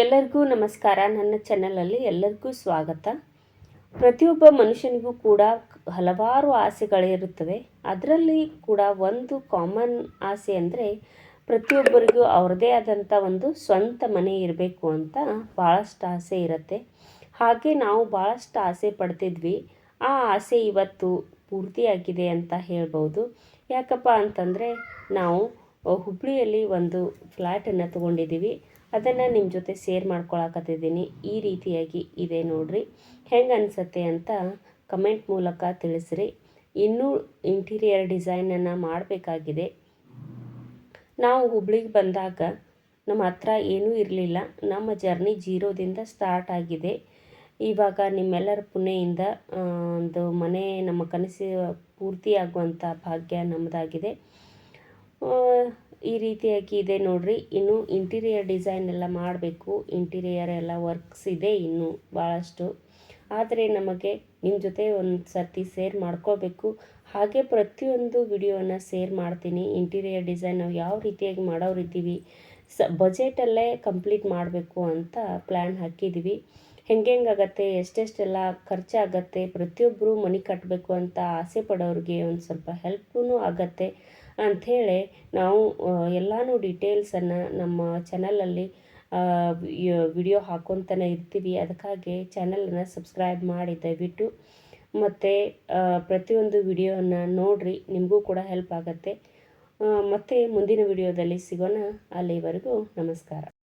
ಎಲ್ಲರಿಗೂ ನಮಸ್ಕಾರ. ನನ್ನ ಚಾನಲಲ್ಲಿ ಎಲ್ಲರಿಗೂ ಸ್ವಾಗತ. ಪ್ರತಿಯೊಬ್ಬ ಮನುಷ್ಯನಿಗೂ ಕೂಡ ಹಲವಾರು ಆಸೆಗಳಿರುತ್ತವೆ ಅದರಲ್ಲಿ ಕೂಡ ಒಂದು ಕಾಮನ್ ಆಸೆ ಅಂದರೆ ಪ್ರತಿಯೊಬ್ಬರಿಗೂ ಅವ್ರದ್ದೇ ಆದಂಥ ಒಂದು ಸ್ವಂತ ಮನೆ ಇರಬೇಕು ಅಂತ ಭಾಳಷ್ಟು ಆಸೆ ಇರುತ್ತೆ. ಹಾಗೆ ನಾವು ಭಾಳಷ್ಟು ಆಸೆ ಪಡ್ತಿದ್ವಿ. ಆ ಆಸೆ ಇವತ್ತು ಪೂರ್ತಿಯಾಗಿದೆ ಅಂತ ಹೇಳ್ಬೋದು ಯಾಕಪ್ಪ ಅಂತಂದರೆ ನಾವು ಹುಬ್ಬಳ್ಳಿಯಲ್ಲಿ ಒಂದು ಫ್ಲ್ಯಾಟನ್ನು ತೊಗೊಂಡಿದ್ದೀವಿ. ಅದನ್ನು ನಿಮ್ಮ ಜೊತೆ ಶೇರ್ ಮಾಡ್ಕೊಳಕತ್ತಿದ್ದೀನಿ. ಈ ರೀತಿಯಾಗಿ ಇದೆ ನೋಡ್ರಿ. ಹೆಂಗೆ ಅನಿಸತ್ತೆ ಅಂತ ಕಮೆಂಟ್ ಮೂಲಕ ತಿಳಿಸ್ರಿ. ಇನ್ನೂ ಇಂಟೀರಿಯರ್ ಡಿಸೈನನ್ನು ಮಾಡಬೇಕಾಗಿದೆ. ನಾವು ಹುಬ್ಳಿಗೆ ಬಂದಾಗ ನಮ್ಮ ಹತ್ರ ಏನೂ ಇರಲಿಲ್ಲ. ನಮ್ಮ ಜರ್ನಿ ಜೀರೋದಿಂದ ಸ್ಟಾರ್ಟ್ ಆಗಿದೆ. ಇವಾಗ ನಿಮ್ಮೆಲ್ಲರ ಪುಣೆಯಿಂದ ಒಂದು ಮನೆ ನಮ್ಮ ಕನಸು ಪೂರ್ತಿಯಾಗುವಂಥ ಭಾಗ್ಯ ನಮ್ಮದಾಗಿದೆ ಈ ರೀತಿಯಾಗಿ ಇದೆ ನೋಡ್ರಿ. ಇನ್ನು ಇಂಟೀರಿಯರ್ ಡಿಸೈನ್ ಎಲ್ಲ ಮಾಡಬೇಕು. ಇಂಟೀರಿಯರ್ ಎಲ್ಲ ವರ್ಕ್ಸ್ ಇದೆ ಇನ್ನು ಭಾಳಷ್ಟು ಆದರೆ ನಮಗೆ ನಿಮ್ಮ ಜೊತೆ ಒಂದು ಸರ್ತಿ ಸೇರ್ ಮಾಡ್ಕೋಬೇಕು. ಹಾಗೆ ಪ್ರತಿಯೊಂದು ವಿಡಿಯೋನ ಸೇರ್ ಮಾಡ್ತೀನಿ. ಇಂಟೀರಿಯರ್ ಡಿಸೈನ್ ನಾವು ಯಾವ ರೀತಿಯಾಗಿ ಮಾಡೋರಿದ್ದೀವಿ ಸ ಬಜೆಟಲ್ಲೇ ಕಂಪ್ಲೀಟ್ ಮಾಡಬೇಕು ಅಂತ ಪ್ಲ್ಯಾನ್ ಹಾಕಿದ್ದೀವಿ. ಹೆಂಗೆಂಗಾಗತ್ತೆ ಎಷ್ಟೆಷ್ಟೆಲ್ಲ ಖರ್ಚಾಗತ್ತೆ ಪ್ರತಿಯೊಬ್ಬರು ಮನೆ ಕಟ್ಟಬೇಕು ಅಂತ ಆಸೆ ಪಡೋರಿಗೆ ಒಂದು ಸ್ವಲ್ಪ ಹೆಲ್ಪೂ ಆಗತ್ತೆ. ಅಂಥೇಳಿ ನಾವು ಎಲ್ಲನೂ ಡೀಟೇಲ್ಸನ್ನು ನಮ್ಮ ಚಾನಲಲ್ಲಿ ವಿಡಿಯೋ ಹಾಕ್ಕೊತಾನೆ ಇರ್ತೀವಿ. ಅದಕ್ಕಾಗಿ ಚಾನಲನ್ನು ಸಬ್ಸ್ಕ್ರೈಬ್ ಮಾಡಿ ದಯವಿಟ್ಟು, ಮತ್ತು ಪ್ರತಿಯೊಂದು ವಿಡಿಯೋನ ನೋಡಿರಿ. ನಿಮಗೂ ಕೂಡ ಹೆಲ್ಪ್ ಆಗುತ್ತೆ. ಮತ್ತು ಮುಂದಿನ ವಿಡಿಯೋದಲ್ಲಿ ಸಿಗೋಣ. ಅಲ್ಲಿವರೆಗೂ ನಮಸ್ಕಾರ.